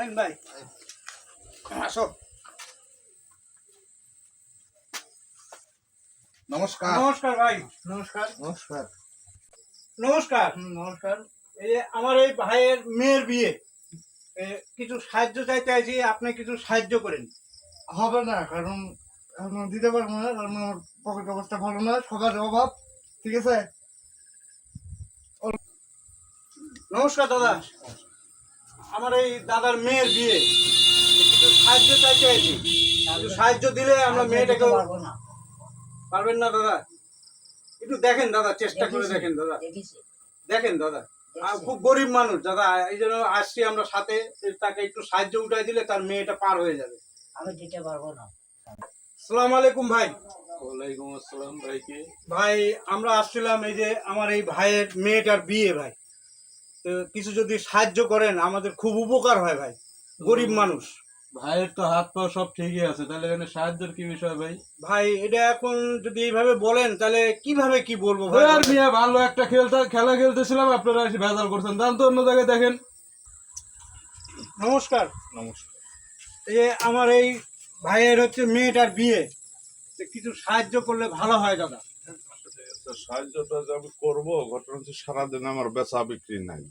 আইন ভাই। আসো। নমস্কার। নমস্কার ভাই। নমস্কার। নমস্কার। নমস্কার। নমস্কার। এই আমার এই ভাইয়ের মেয়ের বিয়ে। এ, কিছু সাহায্য চাইতে আছি আপনি কিছু সাহায্য করেন। হবে না কারণ এখন দিতে পারব না কারণ আমার পকেট অবস্থা ভালো না সবার অভাব ঠিক আছে? নমস্কার দাদা। আমার এই দাদার মেয়ের বিয়ে। কিছু সাহায্য চাইতে আছি একটু সাহায্য দিলে আমরা মেয়েটাকে পারব না। পারবেন না দাদা? একটু দেখেন দাদা চেষ্টা করে দেখেন দাদা। দেখেন দাদা। আর খুব গরিব মানুষ দাদা এই জন্য আসছি আমরা সাথে। তাকে একটু সাহায্য উঠাই দিলে তার মেয়েটা পার হয়ে যাবে। আমি দিতে পারব না। সালাম আলাইকুম ভাই। ওয়ালাইকুম আসসালাম ভাইকে ভাই আমরা আসছিলাম এই যে আমার এই ভাইয়ের মেয়েটার বিয়ে ভাই। তো কিছু যদি সাহায্য করেন আমাদের খুব উপকার হয় ভাই। গরিব মানুষ। ভাইয়ের তো হাত পা সব ঠিকই আছে তাহলে এখানে সাহায্যের কি বিষয় ভাই? ভাই এটা এখন যদি এইভাবে বলেন তাহলে কীভাবে কি বলব আর ভাই মিয়া ভালো একটা খেলতে খেলা খেলতেছিলাম আপনারা এসে ভেজাল করছেন। দান তো অন্য জায়গায় দেখেন। নমস্কার। নমস্কার। এই যে আমার এই ভাইয়ের হচ্ছে মেয়েটার বিয়ে কিছু সাহায্য করলে ভালো হয় দাদা। তো সাহায্যটা যে আমি করব ঘটনা হচ্ছে সারাদিন আমার বেচা বিক্রি নাই।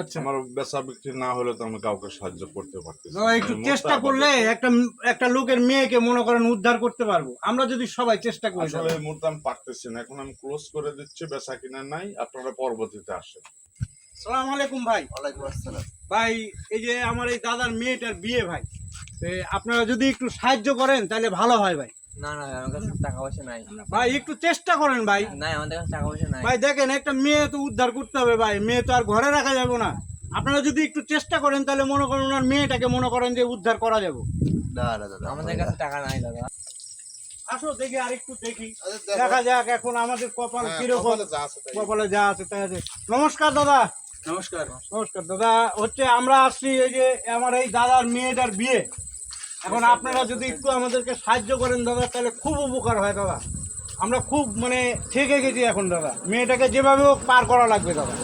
আচ্ছা। আমার বেচা বিক্রি না হলে তো আমি কাউকে সাহায্য করতে পারতেছি একটু চেষ্টা করলে একটা একটা লোকের মেয়েকে মনে করেন উদ্ধার করতে পারব। আমরা যদি সবাই চেষ্টা করি আসলে এই মুহূর্তে আমি পারতেছি না। এখন আমি ক্লোজ করে দিচ্ছি বেচা কিনা নাই আপনারা পরবর্তীতে আসেন। সালাম আলাইকুম ভাই। ওয়ালাইকুম আসসালাম। ভাই এই যে আমার এই দাদার মেয়েটার বিয়ে ভাই আপনারা যদি একটু সাহায্য করেন তাহলে ভালো হয় ভাই। না না আমার কাছে টাকা পয়সা নাই। ভাই একটু চেষ্টা করেন ভাই। নাই আমাদের কাছে টাকা পয়সা নাই। ভাই দেখেন একটা মেয়ে তো উদ্ধার করতে হবে ভাই। মেয়ে তো আর ঘরে রাখা যাবে না। আপনারা যদি একটু চেষ্টা করেন তাহলে মনে করেন ওনার মেয়েটাকে মনে করেন যে উদ্ধার করা যাবে। না না দাদা আমাদের কাছে টাকা নাই দাদা। আসো দেখি আর একটু দেখি। আচ্ছা, দেখা। যাক এখন আমাদের কপাল হ্যাঁ, কীরকম। কপালে যা আছে। কপালে যা আছে তাই আছে। নমস্কার দাদা। নমস্কার। নমস্কার দাদা। হচ্ছে আমরা আসছি এই যে আমার এই দাদার মেয়েটার বিয়ে। এখন আপনারা যদি একটু আমাদেরকে সাহায্য করেন দাদা তাহলে খুব উপকার হয় দাদা। আমরা খুব মানে ঠেকে গেছি এখন দাদা। মেয়েটাকে যেভাবে হোক পার করা লাগবে দাদা।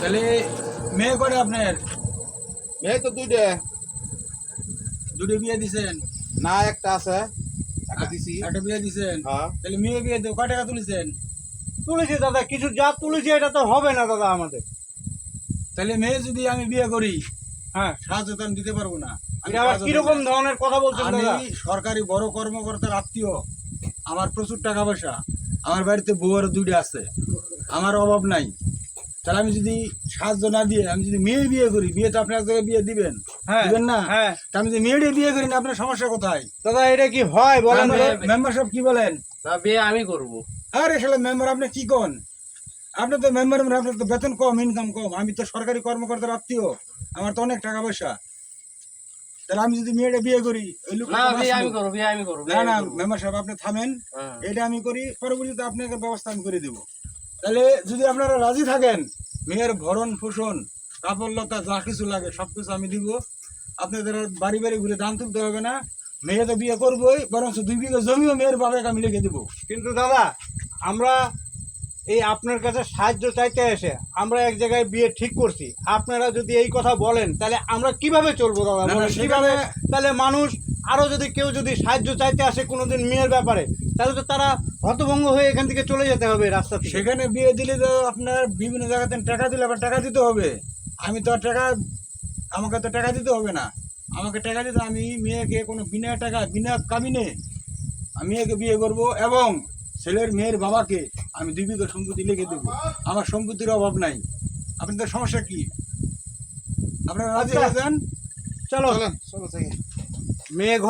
তাহলে মেয়ে করে আপনার? মেয়ে তো দুইটা। দুটো বিয়ে দিছেন? না একটা আছে একটা দিছি। একটা বিয়ে দিছেন? হ্যাঁ। তাহলে মেয়ে বিয়ে কয় টাকা তুলেছেন? তুলেছি দাদা কিছু যা তুলেছি এটা তো হবে না দাদা আমাদের। তাহলে মেয়ে যদি আমি বিয়ে করি হ্যাঁ। সাহায্য তো আমি দিতে পারব না কীরকম ধরনের কথা বলছেন আমি সরকারি বড় কর্মকর্তার আত্মীয়। আমার প্রচুর টাকা পয়সা। আমার বাড়িতে বউয়ের দুইটা আছে। আমার অভাব নাই। তাহলে আমি যদি সাহায্য না দিয়ে আমি যদি মেয়ে বিয়ে করি বিয়ে তো আপনি এক জায়গায় বিয়ে দিবেন। হ্যাঁ দিবেন না? হ্যাঁ। তা আমি যদি মেয়েটা বিয়ে করি না আপনার সমস্যা কোথায়? দাদা এটা কি হয় বলেন? মেম্বার সাহেব কি বলেন? না বিয়ে আমি করব। আরে আসলে মেম্বার আপনি কি কন? আপনি তো মেম্বার আপনার তো বেতন কম ইনকাম কম। আমি তো সরকারি কর্মকর্তার আত্মীয়। আমার তো অনেক টাকা পয়সা। তাহলে আমি যদি মেয়েটা বিয়ে করি না তো বিয়ে আমি বাঁচলো। করব বিয়ে আমি করব না না মেম্বার সাহেব আপনি থামেন। হ্যাঁ। এটা আমি করি পরবর্তীতে আপনাকে ব্যবস্থা আমি করে দেব। তাহলে যদি আপনারা রাজি থাকেন মেয়ের ভরণ পোষণ কাপড় লতা যা কিছু লাগে সব কিছু আমি দিব। আপনাদের বাড়ি বাড়ি ঘুরে ধান তুলতে হবে না। মেয়ে তো বিয়ে করবোই বরং দুই বিঘা জমিও মেয়ের বাবাকে আমি লিখে দেবো। কিন্তু দাদা আমরা এই আপনার কাছে সাহায্য চাইতে এসে আমরা এক জায়গায় বিয়ে ঠিক করছি। আপনারা যদি এই কথা বলেন তাহলে আমরা কীভাবে চলবো দাদা? কীভাবে তাহলে মানুষ আরও যদি কেউ যদি সাহায্য চাইতে আসে কোনোদিন মেয়ের ব্যাপারে তাহলে তো তারা হতভঙ্গ হয়ে এখান থেকে চলে যেতে হবে রাস্তা সেখানে বিয়ে দিলে তো আপনার বিভিন্ন জায়গাতে টাকা দিলে আবার টাকা দিতে হবে। আমি তো আর টাকা আমাকে তো টাকা দিতে হবে না। আমাকে টাকা দিতে আমি মেয়েকে কোনো বিনা টাকা বিনা কাবিনে আমি মেয়েকে বিয়ে করব এবং ছেলের মেয়ের বাবাকে আমি দুই বিঘা সম্পত্তি লিখে দেবো। আমার সম্পত্তির অভাব নাই। আপনাদের সমস্যা কি? আপনারা রাজি আছেন হয়ে যান? চলো। চলো থেকে। মেয়ে ঘর